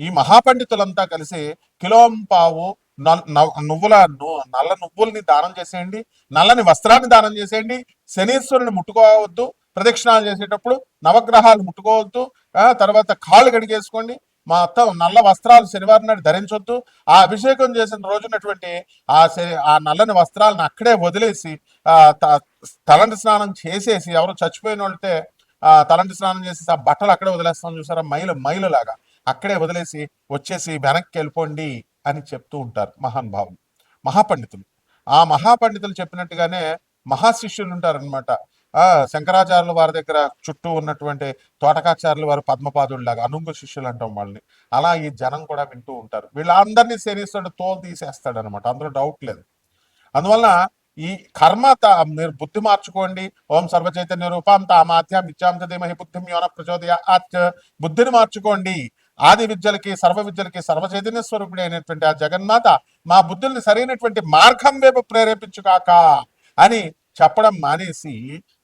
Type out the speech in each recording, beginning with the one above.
ఈ మహాపండితులంతా కలిసి కిలోంపావు నల్- నువ్వుల నల్ల నువ్వుల్ని దానం చేసేయండి నల్లని వస్త్రాన్ని దానం చేసేయండి శనీశ్వరుని ముట్టుకోవద్దు ప్రదక్షిణాలు చేసేటప్పుడు నవగ్రహాలు ముట్టుకోవద్దు ఆ తర్వాత కాళ్ళు కడిగేసుకోండి మొత్తం నల్ల వస్త్రాలు శనివారం నాడు ధరించొద్దు. ఆ అభిషేకం చేసిన రోజునటువంటి ఆ శ- ఆ నల్లని వస్త్రాలను అక్కడే వదిలేసి ఆ తలంటి స్నానం చేసేసి ఎవరు చచ్చిపోయిన వాళ్ళతే ఆ తలంటి స్నానం చేసేసి ఆ బట్టలు అక్కడే వదిలేస్తాం చూసారా? మైలు మైలు లాగా అక్కడే వదిలేసి వచ్చేసి వెనక్కి వెళ్ళిపోండి అని చెప్తూ ఉంటారు మహానుభావులు మహాపండితులు. ఆ మహాపండితులు చెప్పినట్టుగానే మహాశిష్యులు ఉంటారనమాట ఆ శంకరాచార్యుల వారి దగ్గర చుట్టూ ఉన్నటువంటి తోటకాచార్యుల వారు పద్మపాదుల్లాగా అనుంగు శిష్యులు అంటాం వాళ్ళని. అలా ఈ జనం కూడా వింటూ ఉంటారు. వీళ్ళందరినీ శనిస్తాడు తోలు తీసేస్తాడు అనమాట అందులో డౌట్ లేదు. అందువల్ల ఈ కర్మ మీరు బుద్ధి మార్చుకోండి. ఓం సర్వచైతన్య రూపం తామాత్యం ఇచ్చాం ధీమహి బుద్ధిం యోన ప్రచోదయ బుద్ధిని మార్చుకోండి. ఆది విద్యలకి సర్వ విద్యలకి సర్వ చైతన్య స్వరూపుడి అయినటువంటి ఆ జగన్మాత మా బుద్ధుల్ని సరైనటువంటి మార్గం వైపు ప్రేరేపించుగాక అని చెప్పడం మానేసి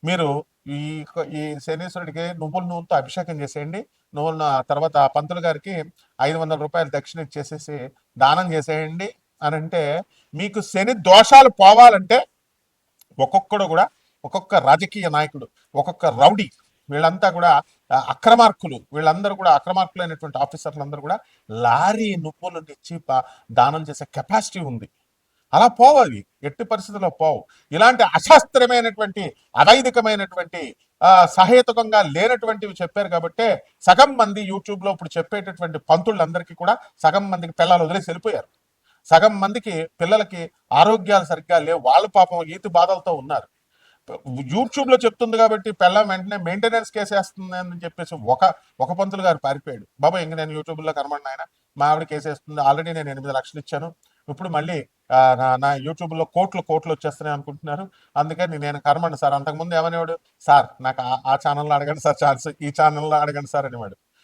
మీరు ఈ ఈ శనీశ్వరుడికి నువ్వుల నూనెతో అభిషేకం చేసేయండి. నువ్వుల తర్వాత పంతులు గారికి ఐదు వందల రూపాయలు దక్షిణ ఇచ్చేసేసి దానం చేసేయండి అని అంటే మీకు శని దోషాలు పోవాలంటే ఒక్కొక్కడు కూడా ఒక్కొక్క రాజకీయ నాయకుడు ఒక్కొక్క రౌడీ వీళ్ళంతా కూడా అక్రమార్కులు. వీళ్ళందరూ కూడా అక్రమార్కులైనటువంటి ఆఫీసర్లందరూ కూడా లారీ నువ్వులు ఇచ్చి దానం చేసే కెపాసిటీ ఉంది. అలా పోవాలి ఎట్టి పరిస్థితుల్లో పోవు. ఇలాంటి అశాస్త్రమైనటువంటి అవైదికమైనటువంటి సహేతుకంగా లేనటువంటివి చెప్పారు కాబట్టి సగం మంది యూట్యూబ్లో ఇప్పుడు చెప్పేటటువంటి పంతులందరికీ కూడా సగం మందికి పిల్లలు వదిలేసి వెళ్ళిపోయారు. సగం మందికి పిల్లలకి ఆరోగ్యాలు సరిగ్గా లేవు. వాళ్ళు పాపం ఈతి బాధలతో ఉన్నారు. యూట్యూబ్లో చెప్తుంది కాబట్టి పెళ్ళం వెంటనే మెయింటెనెన్స్ కేసేస్తుంది అని చెప్పేసి ఒక ఒక పంతులు గారు పారిపోయాడు. బాబా ఇంక నేను యూట్యూబ్లో కనబడిన ఆయన మా ఆవిడ కేసేస్తుంది ఆల్రెడీ నేను ఎనిమిది లక్షలు ఇచ్చాను. ఇప్పుడు మళ్ళీ నా నా యూట్యూబ్లో కోట్లు కోట్లు వచ్చేస్తున్నాయి అనుకుంటున్నారు. అందుకని నేను కనమండి సార్ అంతకుముందు ఏమనేవాడు సార్ నాకు ఆ- ఆ ఛానల్లో అడగండి సార్. ఛాన్స్ ఈ ఛానల్లో అడగండి సార్ అనేవాడు.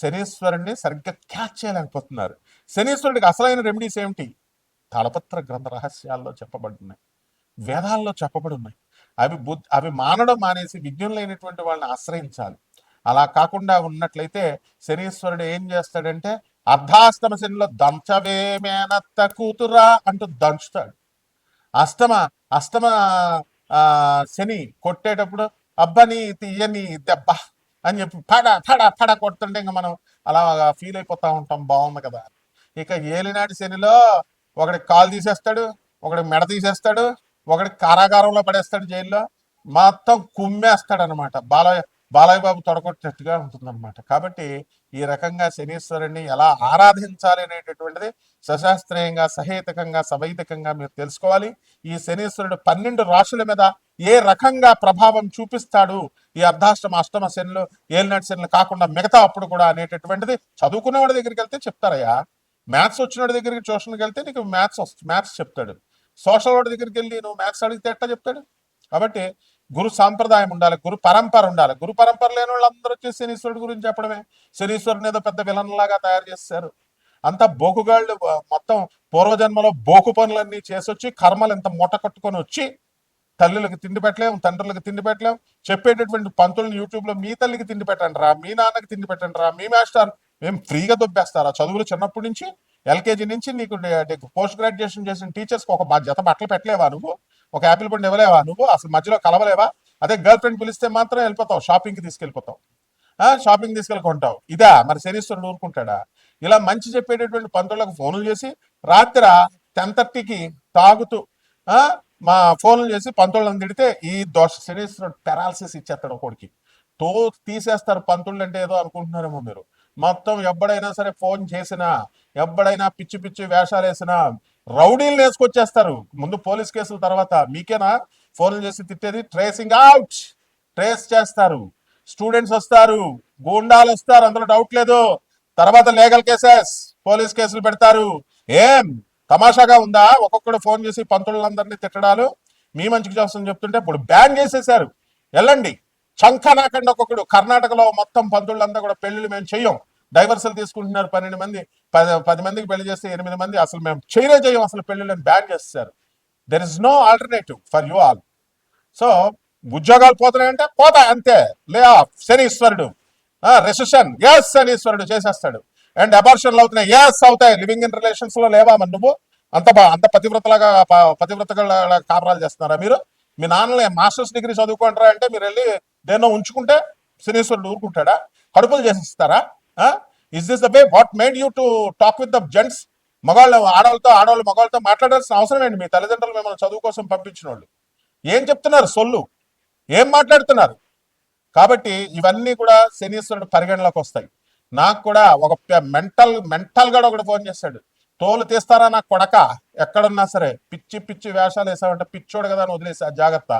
శనీశ్వరుణ్ణి సరిగ్గా క్యాచ్ చేయలేకపోతున్నారు. శనీశ్వరుడికి అసలైన రెమెడీస్ ఏమిటి? తాళపత్ర గ్రంథ రహస్యాల్లో చెప్పబడున్నాయి. వేదాల్లో చెప్పబడి ఉన్నాయి అవి బుద్ధి అవి మానడం మానేసి విజ్ఞులైనటువంటి వాళ్ళని ఆశ్రయించాలి. అలా కాకుండా ఉన్నట్లయితే శనీశ్వరుడు ఏం చేస్తాడంటే అర్ధాస్తమ శనిలో దంచవేమేనత్త కూతురా అంటూ దంచుతాడు. అష్టమ అష్టమ శని కొట్టేటప్పుడు అబ్బని తీయని దెబ్బ అని చెప్పి పడ పడ పడ కొడుతుంటే ఇంకా మనం అలా ఫీల్ అయిపోతా ఉంటాం. బాగుంది కదా. ఇక ఏలినాటి శనిలో ఒకడి కాలు తీసేస్తాడు ఒకడి మెడ తీసేస్తాడు ఒకడి కారాగారంలో పడేస్తాడు జైల్లో. మొత్తం కుమ్మేస్తాడు అనమాట బాలయ్య బాలయ్య బాబు తొడగొట్టినట్టుగా ఉంటుందన్నమాట. కాబట్టి ఈ రకంగా శనీశ్వరుణ్ణి ఎలా ఆరాధించాలి అనేటటువంటిది సశాస్త్రీయంగా సహేతకంగా సవైతకంగా మీరు తెలుసుకోవాలి. ఈ శనీశ్వరుడు పన్నెండు రాశుల మీద ఏ రకంగా ప్రభావం చూపిస్తాడు ఈ అర్ధాష్టమ అష్టమ శనులు ఏలినాటి శనులు కాకుండా మిగతా అప్పుడు కూడా అనేటటువంటిది చదువుకున్నవాడి దగ్గరికి వెళ్తే చెప్తారయ్యా. మ్యాథ్స్ వచ్చిన వాడి దగ్గరికి ట్యూషన్కి వెళ్తే నీకు మ్యాథ్స్ మ్యాథ్స్ చెప్తాడు. సోషల్ వాడి దగ్గరికి వెళ్ళి నువ్వు మ్యాథ్స్ అడిగితే ఎట్లా చెప్తాడు? కాబట్టి గురు సాంప్రదాయం ఉండాలి గురు పరంపర ఉండాలి. గురు పరంపర లేని వాళ్ళందరూ వచ్చి శనీశ్వరుడు గురించి చెప్పడమే. శనీశ్వరుని ఏదో పెద్ద విలన్లాగా తయారు చేస్తారు. అంత బోకుగాళ్ళు మొత్తం పూర్వజన్మలో బోకు పనులన్నీ చేసొచ్చి కర్మలు ఇంత మూట కట్టుకొని వచ్చి తల్లులకు తిండి పెట్టలేం తండ్రులకు తిండి పెట్టలేం. చెప్పేటటువంటి పంతులను యూట్యూబ్లో మీ తల్లికి తిండి పెట్టండి రా మీ నాన్నకి తిండి పెట్టండి రా మీ మాస్టర్ మేము ఫ్రీగా దొబ్బేస్తారా? చదువులు చిన్నప్పటి నుంచి ఎల్కేజీ నుంచి నీకు పోస్ట్ గ్రాడ్యుయేషన్ చేసిన టీచర్స్ ఒక జత బట్టలు పెట్టలేవా నువ్వు? ఒక యాపిల్ పండు ఇవ్వలేవా నువ్వు? అసలు మధ్యలో కలవలేవా? అదే గర్ల్ ఫ్రెండ్ పిలిస్తే మాత్రం వెళ్ళిపోతావు షాపింగ్కి తీసుకెళ్ళిపోతావు. ఆ షాపింగ్ తీసుకెళ్ళుకుంటావు ఇదా మరి శనీశ్వరుడు ఊరుకుంటాడా? ఇలా మంచి చెప్పేటటువంటి పంతులకు ఫోన్లు చేసి రాత్రి టెన్ థర్టీకి తాగుతూ మా ఫోన్లు చేసి పంతొళ్ళని తిడితే ఈ దోష శనీశ్వరుడు పెరాలసిస్ ఇచ్చేస్తాడు ఒకడికి. తో తీసేస్తారు పంతుళ్ళు అంటే ఏదో అనుకుంటున్నారేమో మీరు. మొత్తం ఎప్పుడైనా సరే ఫోన్ చేసినా ఎప్పుడైనా పిచ్చి పిచ్చి వేషాలు వేసినా రౌడీలు వేసుకొచ్చేస్తారు. ముందు పోలీస్ కేసుల తర్వాత మీకేనా? ఫోన్లు చేసి తిట్టేది ట్రేసింగ్ అవుట్. ట్రేస్ చేస్తారు. స్టూడెంట్స్ వస్తారు. గూండాలు వస్తారు. అందులో డౌట్ లేదు. తర్వాత లీగల్ కేసెస్ పోలీస్ కేసులు పెడతారు. ఏం? తమాషాగా ఉందా? ఒక్కొక్కడు ఫోన్ చేసి పంతులందరినీ తిట్టడాలు. మీ మంచికి చేస్తామని చెప్తుంటే ఇప్పుడు బ్యాన్ చేసేసారు వెళ్ళండి చంకనాకండి ఒక్కొక్కడు. కర్ణాటకలో మొత్తం పంతులంతా కూడా పెళ్ళిళ్ళు మేము చెయ్యం. డైవర్సల్ తీసుకుంటున్నారు పన్నెండు మంది. పది పది మందికి పెళ్ళి చేస్తే ఎనిమిది మంది. అసలు మేము చేయలే చేయం అసలు పెళ్ళిళ్ళని బ్యాన్ చేస్తారు there is no alternative for you all so ఉద్యోగాలు పోతున్నాయంటే పోతాయి అంతే. లే ఆఫ్ శనీశ్వరుడు. రెసిషన్ ఎస్ శనీశ్వరుడు చేసేస్తాడు. అండ్ అబార్షన్లు అవుతున్నాయి. ఎస్ అవుతాయి. లివింగ్ ఇన్ రిలేషన్స్లో లేవా మరి నువ్వు? అంత అంత పతివ్రతలాగా పతివ్రతగా కాపరాలు చేస్తున్నారా మీరు? మీ నాన్నలే మాస్టర్స్ డిగ్రీ చదువుకుంటారా అంటే మీరు వెళ్ళి దేన్నో ఉంచుకుంటే శనీశ్వరుడు ఊరుకుంటాడా? కడుపులు చేసిస్తారా? Is this the way what made you to talk with the gents మగవాళ్ళు ఆడవాళ్ళతో ఆడవాళ్ళు మగవాళ్ళతో మాట్లాడాల్సిన అవసరం ఏంటి? మీ తల్లిదండ్రులు మిమ్మల్ని చదువు కోసం పంపించిన వాళ్ళు. ఏం చెప్తున్నారు? సొల్లు. ఏం మాట్లాడుతున్నారు? కాబట్టి ఇవన్నీ కూడా శనీశ్వరుడు పరిగణలోకి వస్తాయి. నాకు కూడా ఒక మెంటల్ మెంటల్గా ఒకటి ఫోన్ చేస్తాడు. తోలు తీస్తారా నా కొడక? ఎక్కడున్నా సరే పిచ్చి పిచ్చి వేషాలు వేసావంటే పిచ్చోడు కదా అని వదిలేసా జాగ్రత్త.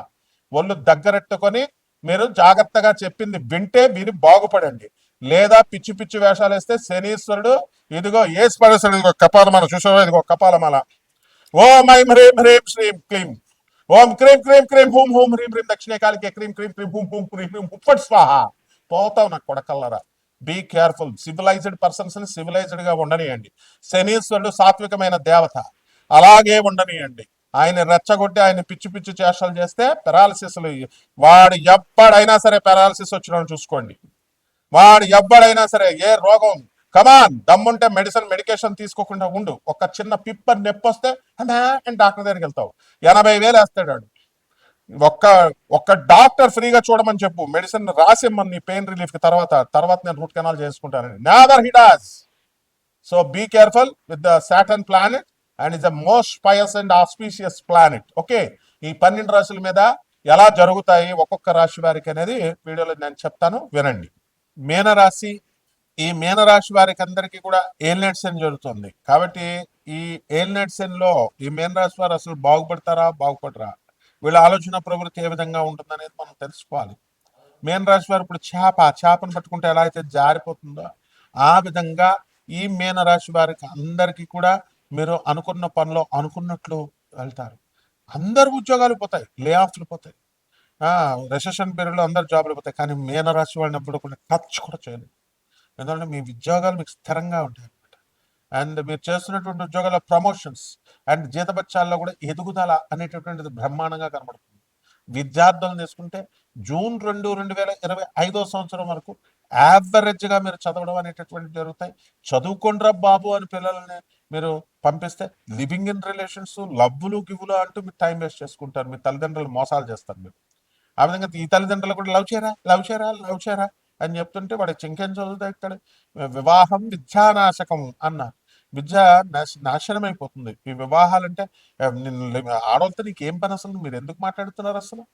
ఒళ్ళు దగ్గరెట్టుకొని మీరు జాగ్రత్తగా చెప్పింది వింటే మీరు బాగుపడండి. లేదా పిచ్చి పిచ్చి వేషాలు వేస్తే శనీశ్వరుడు ఇదిగో ఏసి పడేస్తాడు ఇదిగో కపాలమాల చూసావా? ఇదిగో కపాలమాల. ఓం ఐం హ్రీం హ్రీం శ్రీం క్లీం. ఓం క్రీం క్రీం క్రీం హూం హూం హ్రీం హ్రీం దక్షిణకాలికే క్రీం క్రీం క్రీం హూం హూం హ్రీం హ్రీం ఉప్పటి స్వాహ. పోతావు నాకు కొడకల్లరా. బీ కేర్ఫుల్ సివిలైజ్డ్ పర్సన్స్ని సివిలైజ్డ్గా ఉండనియండి. శనీశ్వరుడు సాత్వికమైన దేవత. అలాగే ఉండనియండి. ఆయన రెచ్చగొట్టి ఆయన పిచ్చి పిచ్చి చేష్టలు చేస్తే పెరాలసిస్ వాడు ఎప్పుడైనా సరే పెరాలసిస్ వచ్చిన చూసుకోండి. వాడు ఎవ్వడైనా సరే ఏ రోగం కమాన్ దమ్ముంటే మెడిసిన్ మెడికేషన్ తీసుకోకుండా ఉండు. ఒక చిన్న పిప్ప నొప్పి వస్తే అంటే అని డాక్టర్ దగ్గరికి వెళ్తావు. ఎనభై వేలు వేస్తాడు ఒక్క ఒక్క డాక్టర్ ఫ్రీగా చూడమని చెప్పు. మెడిసిన్ రాసిమ్మని నీ పెయిన్ రిలీఫ్కి తర్వాత తర్వాత నేను రూట్ కెనాల్ చేసుకుంటానని. Never hideous so be careful with the Saturn planet and is the most pious and auspicious planet okay ఈ పన్నెండు రాశుల మీద ఎలా జరుగుతాయి ఒక్కొక్క రాశి వారికి అనేది వీడియోలో నేను చెప్తాను వినండి. మీనరాశి ఈ మీనరాశి వారికి అందరికీ కూడా ఏలినట్ సెన్ జరుగుతుంది. కాబట్టి ఈ ఏలినట్ ఈ మీనరాశి వారు అసలు బాగుపడతారా బాగుపడరా? వీళ్ళ ఆలోచన ప్రవృత్తి ఏ విధంగా ఉంటుంది అనేది మనం తెలుసుకోవాలి. మీన రాశి వారు ఇప్పుడు చేప చేపను పట్టుకుంటే ఎలా అయితే జారిపోతుందో ఆ విధంగా ఈ మీన రాశి వారికి అందరికీ కూడా మీరు అనుకున్న పనిలో అనుకున్నట్లు వెళ్తారు. అందరు ఉద్యోగాలు పోతాయి లే ఆఫ్లు పోతాయి. రెసెషన్ పీరియడ్లో అందరు జాబ్లు పోతాయి కానీ మీన రాశి వాళ్ళని ఎప్పుడు కూడా టచ్ కూడా చేయలేదు ఎందుకంటే మీ ఉద్యోగాలు మీకు స్థిరంగా ఉంటాయి. అండ్ మీరు చేస్తున్నటువంటి ఉద్యోగాల ప్రమోషన్స్ అండ్ జీతబత్యాల్లో కూడా ఎదుగుదల అనేటటువంటిది బ్రహ్మాండంగా కనబడుతుంది. విద్యార్థులను తీసుకుంటే జూన్ రెండు రెండు వేల ఇరవై ఐదో సంవత్సరం వరకు యావరేజ్గా మీరు చదవడం అనేటటువంటి జరుగుతాయి. చదువుకుండ్రా బాబు అని పిల్లల్ని మీరు పంపిస్తే లివింగ్ ఇన్ రిలేషన్స్ లవ్వులు గివ్వులు అంటూ మీరు టైం వేస్ట్ చేసుకుంటారు. మీ తల్లిదండ్రులు మోసాలు చేస్తారు మీరు. ఆ విధంగా ఈ తల్లిదండ్రులు కూడా లవ్ చేయరా? లవ్ చేయరా? లవ్ చేయరా? అని చెప్తుంటే వాడు చింకెన్ చదువుతాయి ఇక్కడ? వివాహం విద్యానాశకం అన్నారు. విద్య నాశ- నాశనం అయిపోతుంది ఈ వివాహాలంటే ఆ, నీకు ఏం పని అసలు? మీరు ఎందుకు మాట్లాడుతున్నారు అసలు?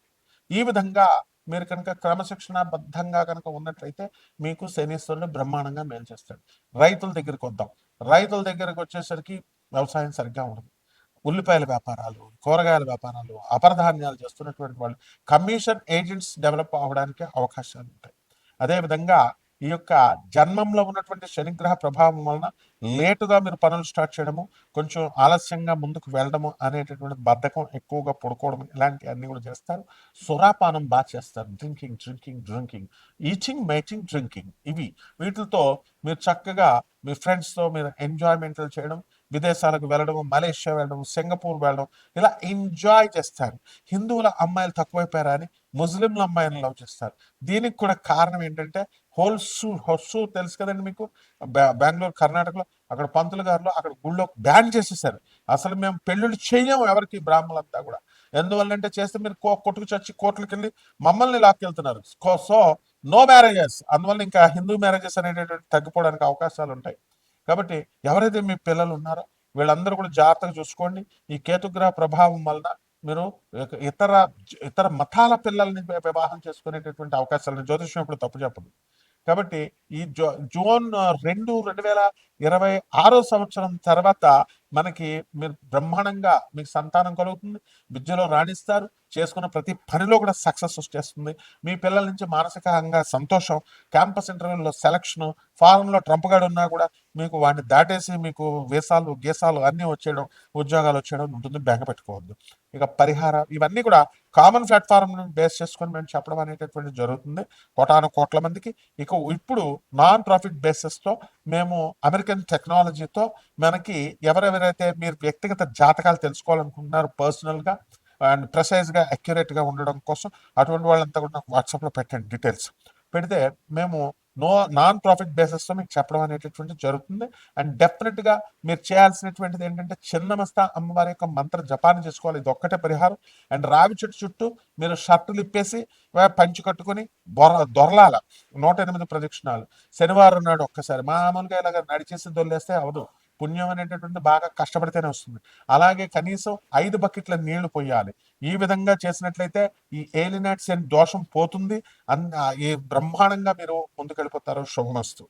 ఈ విధంగా మీరు కనుక క్రమశిక్షణాబద్ధంగా కనుక ఉన్నట్లయితే మీకు శనీశ్వరుడు బ్రహ్మాండంగా మేలు చేస్తాడు. రైతుల దగ్గరికి వద్దాం. రైతుల దగ్గరకు వచ్చేసరికి వ్యవసాయం సరిగ్గా ఉండదు. ఉల్లిపాయల వ్యాపారాలు కూరగాయల వ్యాపారాలు అపరధాన్యాలు చేస్తున్నటువంటి వాళ్ళు కమిషన్ ఏజెంట్స్ డెవలప్ అవడానికి అవకాశాలు ఉంటాయి అదేవిధంగా ఈ యొక్క జన్మంలో ఉన్నటువంటి శనిగ్రహ ప్రభావం వలన లేటుగా మీరు పనులు స్టార్ట్ చేయడము కొంచెం ఆలస్యంగా ముందుకు వెళ్ళడము అనేటటువంటి బద్ధకం ఎక్కువగా పడుకోవడం ఇలాంటి అన్ని కూడా చేస్తారు. సురాపానం బాగా చేస్తారు. డ్రింకింగ్ డ్రింకింగ్ డ్రింకింగ్ ఈచింగ్ మేచింగ్ డ్రింకింగ్ ఇవి వీటితో మీరు చక్కగా మీ ఫ్రెండ్స్తో మీరు ఎంజాయ్మెంట్లు చేయడం విదేశాలకు వెళ్ళడం మలేషియా వెళ్ళడం సింగపూర్ వెళ్ళడం ఇలా ఎంజాయ్ చేస్తారు. హిందువుల అమ్మాయిలు తక్కువైపోయారా అని ముస్లింల అమ్మాయిలను లవ్ చేస్తారు. దీనికి కూడా కారణం ఏంటంటే హోల్సూర్ హోల్సూర్ తెలుసు కదండి మీకు? బెంగళూరు కర్ణాటకలో అక్కడ పంతులు గారులో అక్కడ గుళ్ళో బ్యాన్ చేసేసారు. అసలు మేము పెళ్ళిళ్ళు చేయము ఎవరికి? బ్రాహ్మణులంతా కూడా. ఎందువల్లంటే చేస్తే మీరు కో కొట్టుకు చచ్చి కోర్టులకు వెళ్ళి మమ్మల్ని లాక్కెళ్తున్నారు. సో నో మ్యారేజెస్ అందువల్ల ఇంకా హిందూ మ్యారేజెస్ అనేటటువంటి తగ్గిపోవడానికి అవకాశాలు ఉంటాయి. కాబట్టి ఎవరైతే మీ పిల్లలు ఉన్నారో వీళ్ళందరూ కూడా జాగ్రత్తగా చూసుకోండి. ఈ కేతుగ్రహ ప్రభావం వలన మీరు ఇతర ఇతర మతాల పిల్లల్ని వివాహం చేసుకునేటటువంటి అవకాశాలు జ్యోతిష్యం ఇప్పుడు తప్పు చెప్పదు. కాబట్టి ఈ జో జూన్ రెండు రెండు వేల ఇరవై ఆరో సంవత్సరం తర్వాత మనకి మీరు బ్రహ్మాండంగా మీకు సంతానం కలుగుతుంది. విద్యలో రాణిస్తారు. చేసుకున్న ప్రతి పనిలో కూడా సక్సెస్ వచ్చేస్తుంది. మీ పిల్లల నుంచి మానసికంగా సంతోషం క్యాంపస్ ఇంటర్వ్యూలో సెలక్షన్ ఫారంలో ట్రంప్ గాడు ఉన్నా కూడా మీకు వాడిని దాటేసి మీకు వేసాలు గీసాలు అన్నీ వచ్చేయడం ఉద్యోగాలు వచ్చేయడం ఉంటుంది. బెంగ పెట్టుకోవద్దు. ఇక పరిహారం ఇవన్నీ కూడా కామన్ ప్లాట్ఫామ్ బేస్ చేసుకొని మేము చెప్పడం అనేటటువంటి జరుగుతుంది. కోటాను కోట్ల మందికి. ఇక ఇప్పుడు నాన్ ప్రాఫిట్ బేసిస్తో మేము అమెరికన్ టెక్నాలజీతో మనకి ఎవరెవరైతే మీరు వ్యక్తిగత జాతకాలు తెలుసుకోవాలనుకుంటున్నారు పర్సనల్గా అండ్ ప్రెసైజ్గా అక్యురేట్గా ఉండడం కోసం అటువంటి వాళ్ళంతా కూడా నాకు వాట్సాప్లో పెట్టండి డీటెయిల్స్. పెడితే మేము నో నాన్ ప్రాఫిట్ బేసిస్తో మీకు చెప్పడం అనేటటువంటి జరుగుతుంది. అండ్ డెఫినెట్గా మీరు చేయాల్సినటువంటిది ఏంటంటే చిన్నమస్తా అమ్మవారి యొక్క మంత్ర జపాన్ని చేసుకోవాలి. ఇది ఒక్కటే పరిహారం. అండ్ రావి చెట్టు చుట్టూ మీరు షర్టులు ఇప్పేసి పంచి కట్టుకొని బొర దొరలాల నూట ఎనిమిది ప్రదక్షిణాలు. శనివారం నాడు ఒక్కసారి మామూలుగా ఇలాగ నడిచేసి దొల్లేస్తే అవదు. పుణ్యం అనేటటువంటి బాగా కష్టపడితేనే వస్తుంది. అలాగే కనీసం ఐదు బకెట్ల నీళ్ళు పోయాలి. ఈ విధంగా చేసినట్లయితే ఈ ఏలినాట్స్ అండ్ దోషం పోతుంది. అన్ ఈ బ్రహ్మాండంగా మీరు ముందుకెళ్ళిపోతారు శుభమస్తు.